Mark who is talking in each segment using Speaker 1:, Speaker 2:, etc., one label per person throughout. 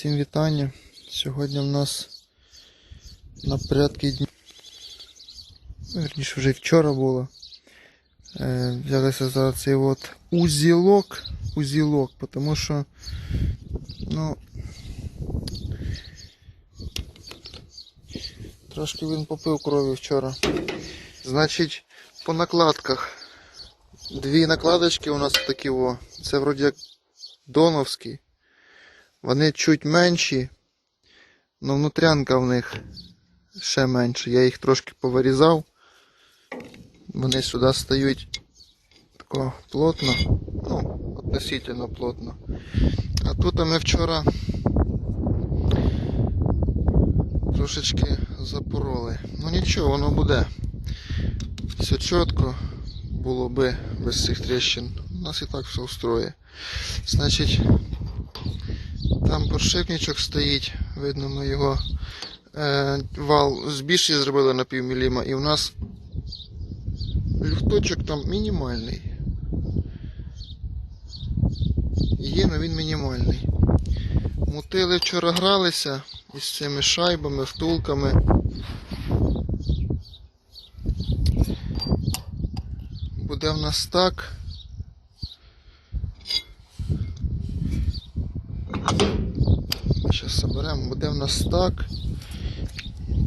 Speaker 1: Всім вітання. Сьогодні в нас на порядку дня. Верніше вже вчора було. Е, взялися за цей от узілок. Узілок, тому що ну трошки він попив крові вчора. Значить, по накладках. Дві накладочки у нас такі о. Це вроді як доновські. Вони чуть менші, але внутрянка в них ще менше. Я їх трошки повирізав. Вони сюди стають тако плотно, ну, относительно плотно. А тут ми вчора трошечки запороли. Ну нічого, воно буде. Все чітко було би без цих тріщин. У нас і так все устроє. Значить, там подшипничок стоїть, видно, ми його е, вал збільший зробили на пів міліма, і у нас люфточок там мінімальний. Є, але він мінімальний. Мутили вчора гралися із цими шайбами, втулками. Буде в нас так. Зараз соберемо, буде в нас так.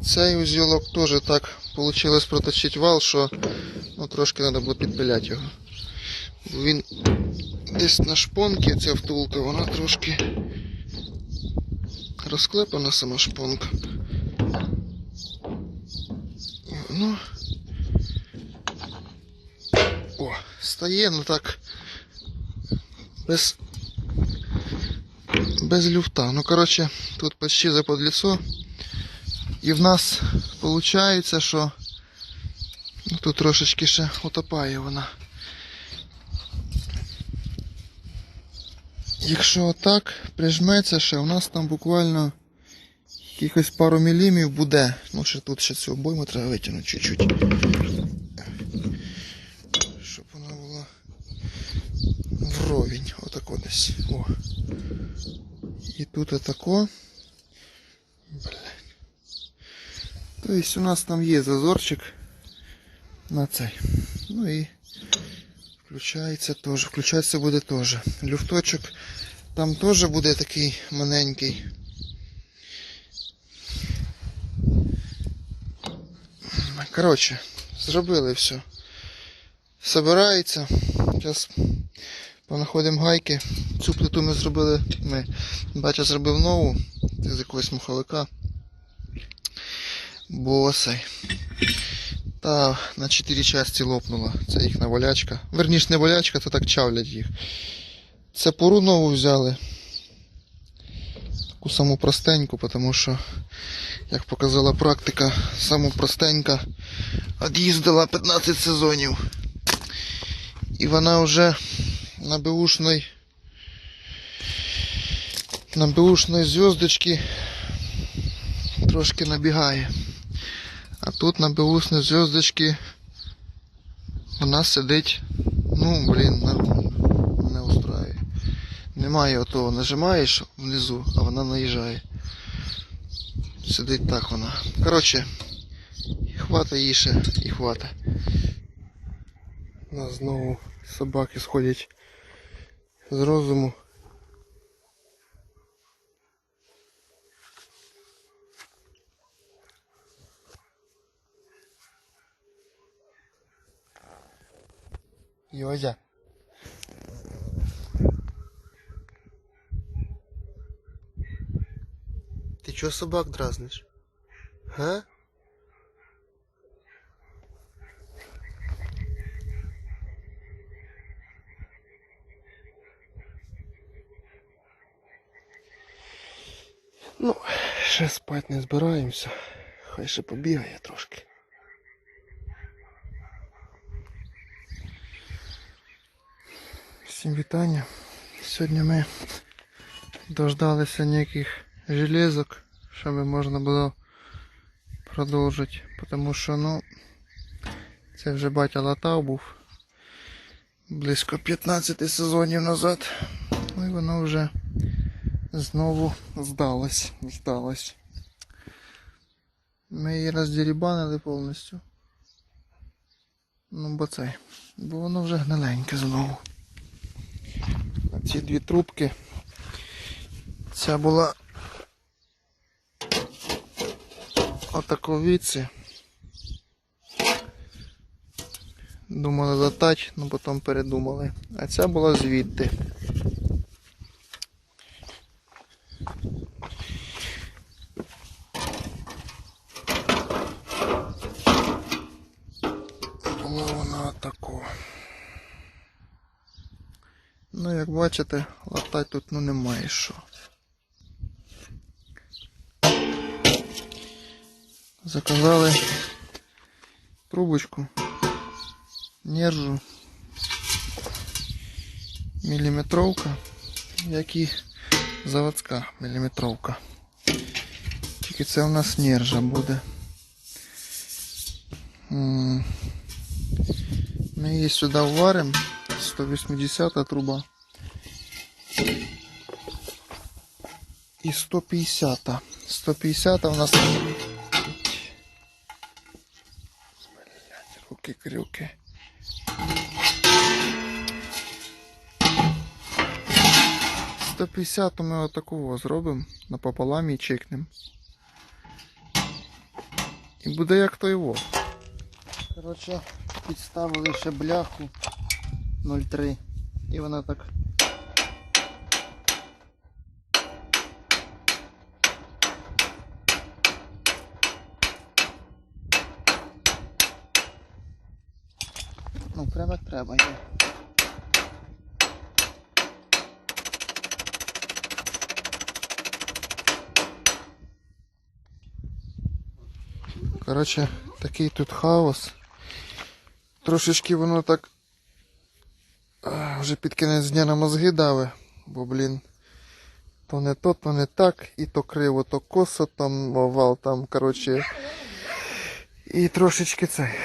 Speaker 1: Цей узілок теж так вийшло проточити вал, що ну, трошки треба було підпиляти його. Він десь на шпонці, ця втулка, вона трошки розклепана сама шпонка. Ну. О, стає, ну так. Без без люфта. Ну, коротше, тут почти за подліцо. І в нас виходить, що ну, тут трошечки ще утопає вона. Якщо отак прижметься ще, у нас там буквально якихось пару мілімів буде. Ну, ще тут ще цю обойму треба витягнути чуть-чуть. Щоб вона була вровень. Отако десь. О. І тут отако. Блядь. Тобто у нас там є зазорчик на цей. Ну і включається теж. Включається буде теж. Люфточок там теж буде такий маленький. Коротше, зробили все. Собирається. Зараз понаходимо гайки. Цю плиту ми зробили. Ми батя зробив нову з якогось муховика. Босай. Та на 4 часті лопнула. Це їхня болячка. Верніше не болячка, то так чавлять їх. Це пору нову взяли. Таку саму простеньку, тому що, як показала практика, саму простенька від'їздила 15 сезонів. І вона вже на беушной на беушной звездочки трошки набігає. А тут на беушной звездочки вона сидить, ну, блін, нормально. Не устраює. Немає отого, нажимаєш внизу, а вона наїжджає. Сидить так вона. Коротше, хвата її ще, і хвата. У нас знову собаки сходять з розуму. Йозя. Ты чё собак дразнишь? А? Ну, ще спать не збираємося. Хай ще побігає трошки. Всім вітання. Сьогодні ми дождалися ніяких железок, щоб можна було продовжити. Тому що, ну, це вже батя латав був близько 15 сезонів назад. Ну і воно вже знову здалась, здалась. Ми її роздірібанили повністю. Ну, бо цей. Бо воно вже гниленьке знову. А ці дві трубки. Ця була отако віці. Думали затач, ну потім передумали. А ця була звідти. Була вона отако. Ну, як бачите, латать тут ну немає що. Заказали трубочку, нержу, міліметровка, як і заводська міліметровка. Тільки це у нас нержа буде. Ми її сюди вваримо. 180 труба. І 150. 150 у нас. Руки крюки. Сто п'ятдесят ми отакого зробимо напополам і чекнемо. І буде як то його. Коротше, підставили ще бляху 0,3 і вона так. Ну, прямо треба є. Коротше, такий тут хаос. Трошечки воно так вже під кінець дня на мозги дави, бо, блін, то не то, то не так, і то криво, то косо, там овал, там, коротше. І трошечки це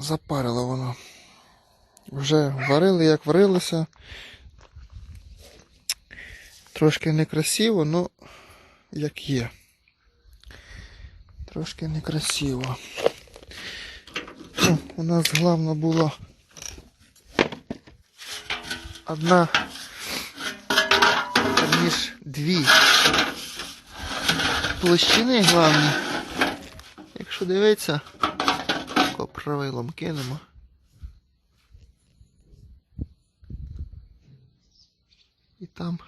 Speaker 1: запарило воно. Вже варили, як варилося. Трошки некрасиво, ну як є. Трошки некрасиво. У нас головне було одна, ніж дві площини головні. Якщо дивитися, тако правилом кинемо. І там.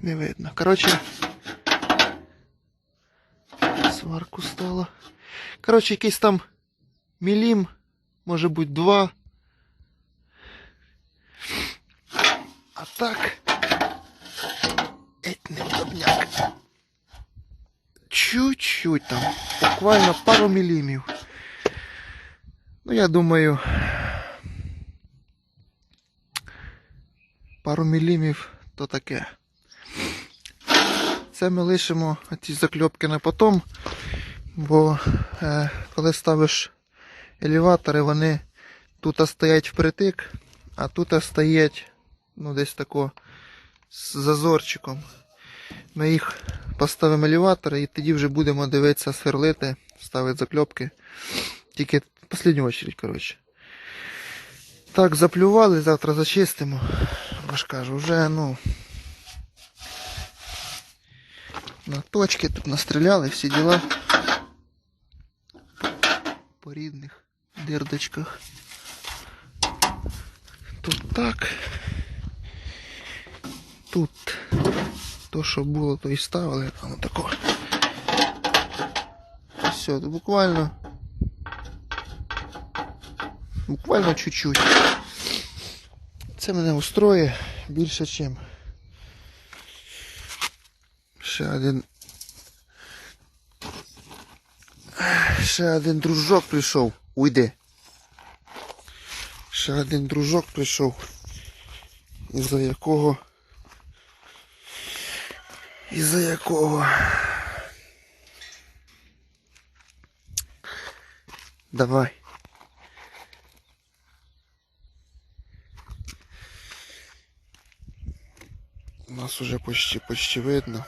Speaker 1: Не видно. Коротше. Сварку стало. Коротше, якийсь там мілім, може бути два. А так. Еть неудобняк. Чуть-чуть там. Буквально пару мілімів. Ну, я думаю. Пару мілімів то таке. Це ми лишимо ці закльопки на потом, бо е, коли ставиш елеватори, вони тут стоять впритик, а тут стоять ну, десь тако з зазорчиком. Ми їх поставимо елеватори і тоді вже будемо дивитися, сверлити, ставити закльопки. Тільки в останню очередь, коротше. Так, заплювали, завтра зачистимо. Бо ж кажу, вже, ну. На точки тут настріляли всі діла. По рідних дирдочках. Тут так. Тут то, що було, то і ставили, а ну тако. Все, тут буквально. Буквально чуть-чуть. Це мене устроює більше, чим. Ще один. Ще один дружок прийшов. Уйди. Ще один дружок прийшов. Із-за якого. Із-за якого. Давай. нас уже почти, почти видно.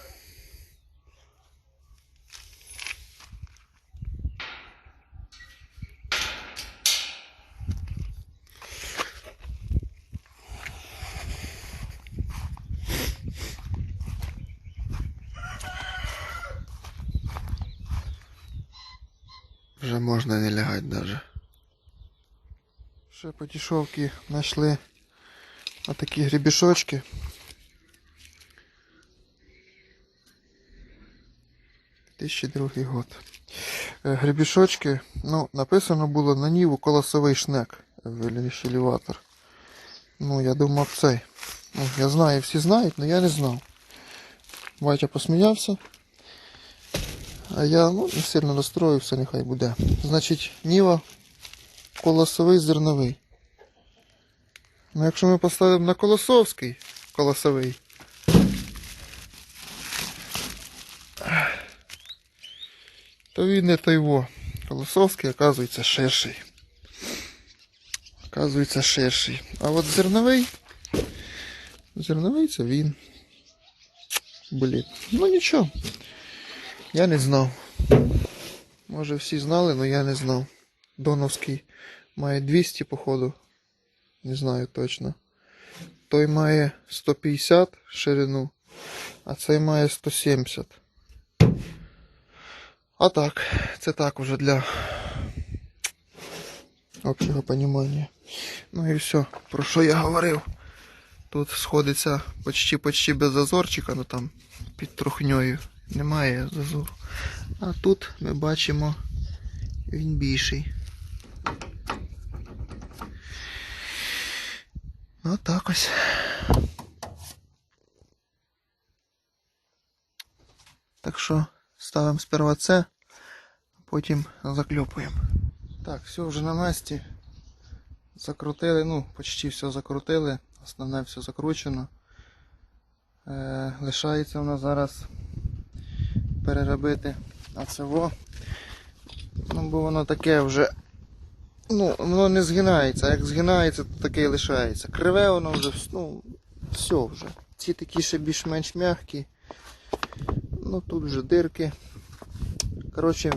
Speaker 1: Вже можна не лягати навіть. Ще потішовки знайшли отакі грібішочки. 2002 год. Е, Гребішочки, ну, написано було на ніву колосовий шнек елеватор. Ну, я думав цей. Ну, Я знаю, всі знають, але я не знав. Батя посміявся. А я ну, не сильно розстроївся, нехай буде. Значить, ніва колосовий зерновий. Ну, Якщо ми поставимо на колосовський колосовий, то він не той во. Колосовський, оказується, ширший. Оказується, ширший. А от зерновий. Зерновий це він. Блін. Ну нічого. Я не знав. Може всі знали, але я не знав. Доновський має 200 походу. Не знаю точно. Той має 150 ширину, а цей має 170. А так, це так уже для общого понімання. Ну і все, про що я говорив. Тут сходиться почти почти без зазорчика, ну там під трухньою немає зазору. А тут ми бачимо він більший. Ну так ось. Так що ставимо сперва це, а потім закльопуємо. Так, все вже на Насті. Закрутили, ну, почти все закрутили. Основне все закручено. Е, лишається у нас зараз переробити АЦВО. Ну, бо воно таке вже. Ну, воно не згинається. Як згинається, то таке і лишається. Криве воно вже, ну, все вже. Ці такі ще більш-менш м'які. Ну тут вже дирки. Коротше,